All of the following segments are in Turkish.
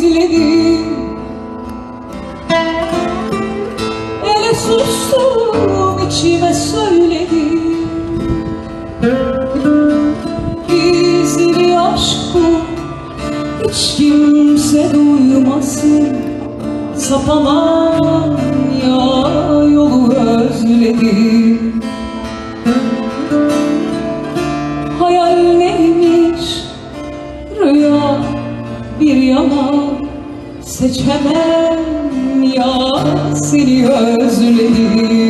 izledim Ele sustum içime söyledim. Gizli aşkı hiç kimse duymasın. Sapamam ya yolu özledim. Hayal neymiş? Rüya bir yalan Seçemem ya seni özledim.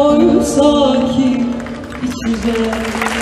koysa ki içime